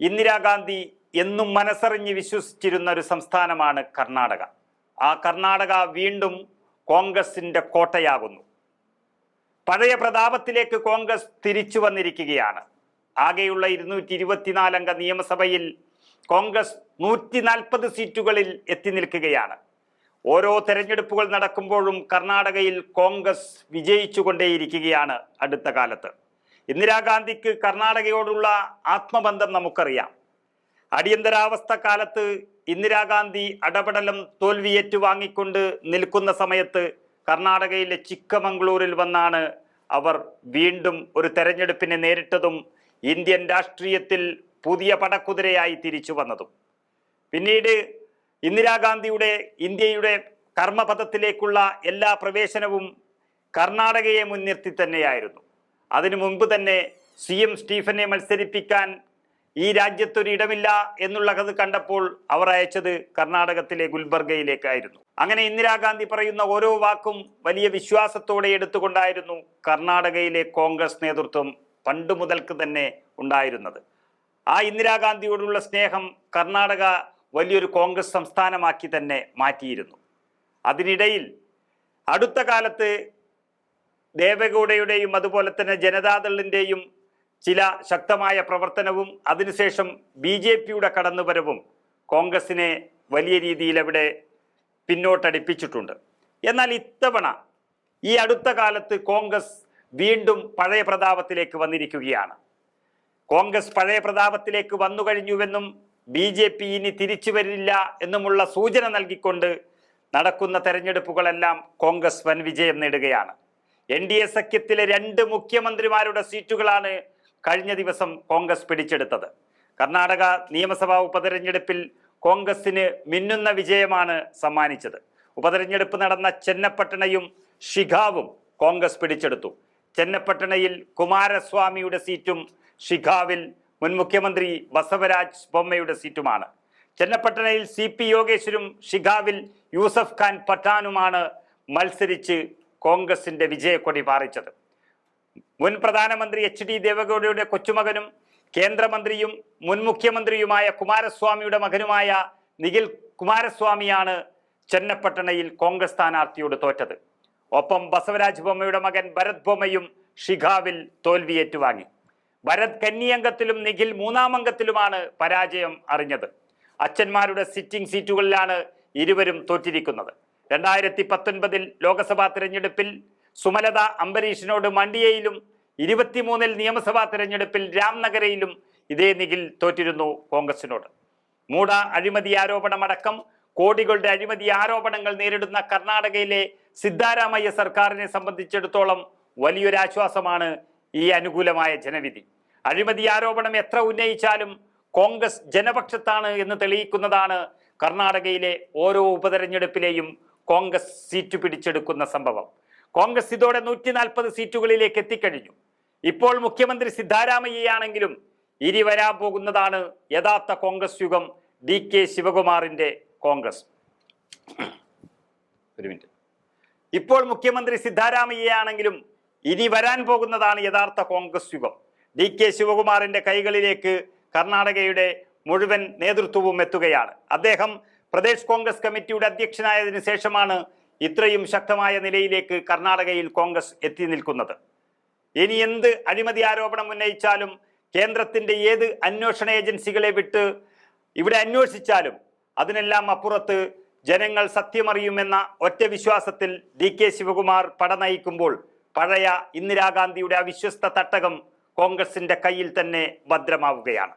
ഇന്ദിരാഗാന്ധി എന്നും മനസ്സറിഞ്ഞ് വിശ്വസിച്ചിരുന്ന ഒരു സംസ്ഥാനമാണ് കർണാടക. ആ കർണാടക വീണ്ടും കോൺഗ്രസിന്റെ കോട്ടയാകുന്നു. പഴയ പ്രതാപത്തിലേക്ക് കോൺഗ്രസ് തിരിച്ചു വന്നിരിക്കുകയാണ്. ആകെയുള്ള ഇരുന്നൂറ്റി ഇരുപത്തിനാലംഗ നിയമസഭയിൽ കോൺഗ്രസ് നൂറ്റി നാൽപ്പത് സീറ്റുകളിൽ എത്തി നിൽക്കുകയാണ്. ഓരോ തെരഞ്ഞെടുപ്പുകൾ നടക്കുമ്പോഴും കർണാടകയിൽ കോൺഗ്രസ് വിജയിച്ചുകൊണ്ടേയിരിക്കുകയാണ് അടുത്ത കാലത്ത്. ഇന്ദിരാഗാന്ധിക്ക് കർണാടകയോടുള്ള ആത്മബന്ധം നമുക്കറിയാം. അടിയന്തരാവസ്ഥ കാലത്ത് ഇന്ദിരാഗാന്ധി അടപടലം തോൽവിയേറ്റു വാങ്ങിക്കൊണ്ട് നിൽക്കുന്ന സമയത്ത് കർണാടകയിലെ ചിക്കമംഗ്ലൂരിൽ വന്നാണ് അവർ വീണ്ടും ഒരു തെരഞ്ഞെടുപ്പിനെ നേരിട്ടതും ഇന്ത്യൻ രാഷ്ട്രീയത്തിൽ പുതിയ പടക്കുതിരയായി തിരിച്ചു വന്നതും. പിന്നീട് ഇന്ദിരാഗാന്ധിയുടെ ഇന്ത്യയുടെ കർമ്മപഥത്തിലേക്കുള്ള എല്ലാ പ്രവേശനവും കർണാടകയെ മുൻനിർത്തി തന്നെയായിരുന്നു. അതിനു മുൻപ് തന്നെ സി എം സ്റ്റീഫനെ മത്സരിപ്പിക്കാൻ ഈ രാജ്യത്തൊരു ഇടമില്ല എന്നുള്ളത് കണ്ടപ്പോൾ അവർ അയച്ചത് കർണാടകത്തിലെ ഗുൽബർഗയിലേക്കായിരുന്നു. അങ്ങനെ ഇന്ദിരാഗാന്ധി പറയുന്ന ഓരോ വാക്കും വലിയ വിശ്വാസത്തോടെ എടുത്തുകൊണ്ടായിരുന്നു കർണാടകയിലെ കോൺഗ്രസ് നേതൃത്വം പണ്ട് മുതൽക്ക് തന്നെ ഉണ്ടായിരുന്നത്. ആ ഇന്ദിരാഗാന്ധിയോടുള്ള സ്നേഹം കർണാടക വലിയൊരു കോൺഗ്രസ് സംസ്ഥാനമാക്കി തന്നെ മാറ്റിയിരുന്നു. അതിനിടയിൽ അടുത്ത കാലത്ത് ദേവഗൌഡയുടെയും അതുപോലെ തന്നെ ജനതാദളിന്റെയും ചില ശക്തമായ പ്രവർത്തനവും അതിനുശേഷം ബി ജെ പിയുടെ കടന്നുവരവും കോൺഗ്രസിനെ വലിയ രീതിയിൽ അവിടെ പിന്നോട്ടടിപ്പിച്ചിട്ടുണ്ട്. എന്നാൽ ഇത്തവണ ഈ അടുത്ത കാലത്ത് കോൺഗ്രസ് വീണ്ടും പഴയ പ്രതാപത്തിലേക്ക് വന്നിരിക്കുകയാണ്. കോൺഗ്രസ് പഴയ പ്രതാപത്തിലേക്ക് വന്നു കഴിഞ്ഞുവെന്നും ബി ജെ പി ഇനി തിരിച്ചു വരില്ല എന്നുമുള്ള സൂചന നൽകിക്കൊണ്ട് നടക്കുന്ന തെരഞ്ഞെടുപ്പുകളെല്ലാം കോൺഗ്രസ് വൻ വിജയം നേടുകയാണ്. എൻ ഡി എ സഖ്യത്തിലെ രണ്ട് മുഖ്യമന്ത്രിമാരുടെ സീറ്റുകളാണ് കഴിഞ്ഞ ദിവസം കോൺഗ്രസ് പിടിച്ചെടുത്തത്. കർണാടക നിയമസഭാ ഉപതെരഞ്ഞെടുപ്പിൽ കോൺഗ്രസിന് മിന്നുന്ന വിജയമാണ് സമ്മാനിച്ചത്. ഉപതെരഞ്ഞെടുപ്പ് നടന്ന ചെന്നപ്പട്ടണയും ഷിഖാവും കോൺഗ്രസ് പിടിച്ചെടുത്തു. ചെന്നപ്പട്ടണയിൽ കുമാരസ്വാമിയുടെ സീറ്റും ഷിഖാവിൽ മുൻ മുഖ്യമന്ത്രി ബസവരാജ് ബൊമ്മയുടെ സീറ്റുമാണ്. ചെന്നപ്പട്ടണയിൽ സി പി യോഗേശ്വരും ഷിഖാവിൽ യൂസഫ് ഖാൻ പട്ടാനുമാണ് മത്സരിച്ച് കോൺഗ്രസിന്റെ വിജയക്കൊടി പാറിച്ചത്. മുൻ പ്രധാനമന്ത്രി എച്ച് ഡി ദേവഗൌഡയുടെ കൊച്ചുമകനും കേന്ദ്രമന്ത്രിയും മുൻ മുഖ്യമന്ത്രിയുമായ കുമാരസ്വാമിയുടെ മകനുമായ നിഖിൽ കുമാരസ്വാമിയാണ് ചെന്നപ്പട്ടണയിൽ കോൺഗ്രസ് സ്ഥാനാർത്ഥിയോട് തോറ്റത്. ഒപ്പം ബസവരാജ് ബൊമ്മയുടെ മകൻ ഭരത് ബൊമ്മയും ഷിഖാവിൽ തോൽവി ഏറ്റുവാങ്ങി ഭരത് കന്നിയംഗത്തിലും നിഖിൽ മൂന്നാം അംഗത്തിലുമാണ് പരാജയം അറിഞ്ഞത്. അച്ഛന്മാരുടെ സിറ്റിംഗ് സീറ്റുകളിലാണ് ഇരുവരും തോറ്റിരിക്കുന്നത്. രണ്ടായിരത്തി പത്തൊൻപതിൽ ലോക്സഭാ തിരഞ്ഞെടുപ്പിൽ സുമലത അംബരീഷിനോട് മണ്ഡിയയിലും ഇരുപത്തിമൂന്നിൽ നിയമസഭാ തിരഞ്ഞെടുപ്പിൽ രാംനഗരയിലും ഇതേ നികിൽ തോറ്റിരുന്നു കോൺഗ്രസിനോട്. മൂട അഴിമതി ആരോപണമടക്കം കോടികളുടെ അഴിമതി ആരോപണങ്ങൾ നേരിടുന്ന കർണാടകയിലെ സിദ്ധാരാമയ്യ സർക്കാരിനെ സംബന്ധിച്ചിടത്തോളം വലിയൊരാശ്വാസമാണ് ഈ അനുകൂലമായ ജനവിധി. അഴിമതി ആരോപണം എത്ര ഉന്നയിച്ചാലും കോൺഗ്രസ് ജനപക്ഷത്താണ് എന്ന് തെളിയിക്കുന്നതാണ് കർണാടകയിലെ ഓരോ ഉപതെരഞ്ഞെടുപ്പിലെയും കോൺഗ്രസ് സീറ്റ് പിടിച്ചെടുക്കുന്ന സംഭവം. കോൺഗ്രസ് ഇതോടെ നൂറ്റി നാൽപ്പത് സീറ്റുകളിലേക്ക് എത്തിക്കഴിഞ്ഞു. ഇപ്പോൾ മുഖ്യമന്ത്രി സിദ്ധാരാമയ്യയാണെങ്കിലും ഇനി വരാൻ പോകുന്നതാണ് യഥാർത്ഥ കോൺഗ്രസ് യുഗം ഡി കെ ശിവകുമാറിന്റെ കോൺഗ്രസ്. ഒരു മിനിറ്റ്. ഇപ്പോൾ മുഖ്യമന്ത്രി സിദ്ധാരാമയ്യയാണെങ്കിലും ഇനി വരാൻ പോകുന്നതാണ് യഥാർത്ഥ കോൺഗ്രസ് യുഗം. ഡി കെ ശിവകുമാറിന്റെ കൈകളിലേക്ക് കർണാടകയുടെ മുഴുവൻ നേതൃത്വവും എത്തുകയാണ്. അദ്ദേഹം പ്രദേശ് കോൺഗ്രസ് കമ്മിറ്റിയുടെ അധ്യക്ഷനായതിനു ശേഷമാണ് ഇത്രയും ശക്തമായ നിലയിലേക്ക് കർണാടകയിൽ കോൺഗ്രസ് എത്തി നിൽക്കുന്നത്. ഇനി എന്ത് അഴിമതി ആരോപണം ഉന്നയിച്ചാലും കേന്ദ്രത്തിന്റെ ഏത് അന്വേഷണ ഏജൻസികളെ വിട്ട് ഇവിടെ അന്വേഷിച്ചാലും അതിനെല്ലാം അപ്പുറത്ത് ജനങ്ങൾ സത്യമറിയുമെന്ന ഒറ്റ വിശ്വാസത്തിൽ ഡി കെ ശിവകുമാർ പട നയിക്കുമ്പോൾ പഴയ ഇന്ദിരാഗാന്ധിയുടെ അവിശ്വസ്ത തട്ടകം കോൺഗ്രസിന്റെ കയ്യിൽ തന്നെ ഭദ്രമാവുകയാണ്.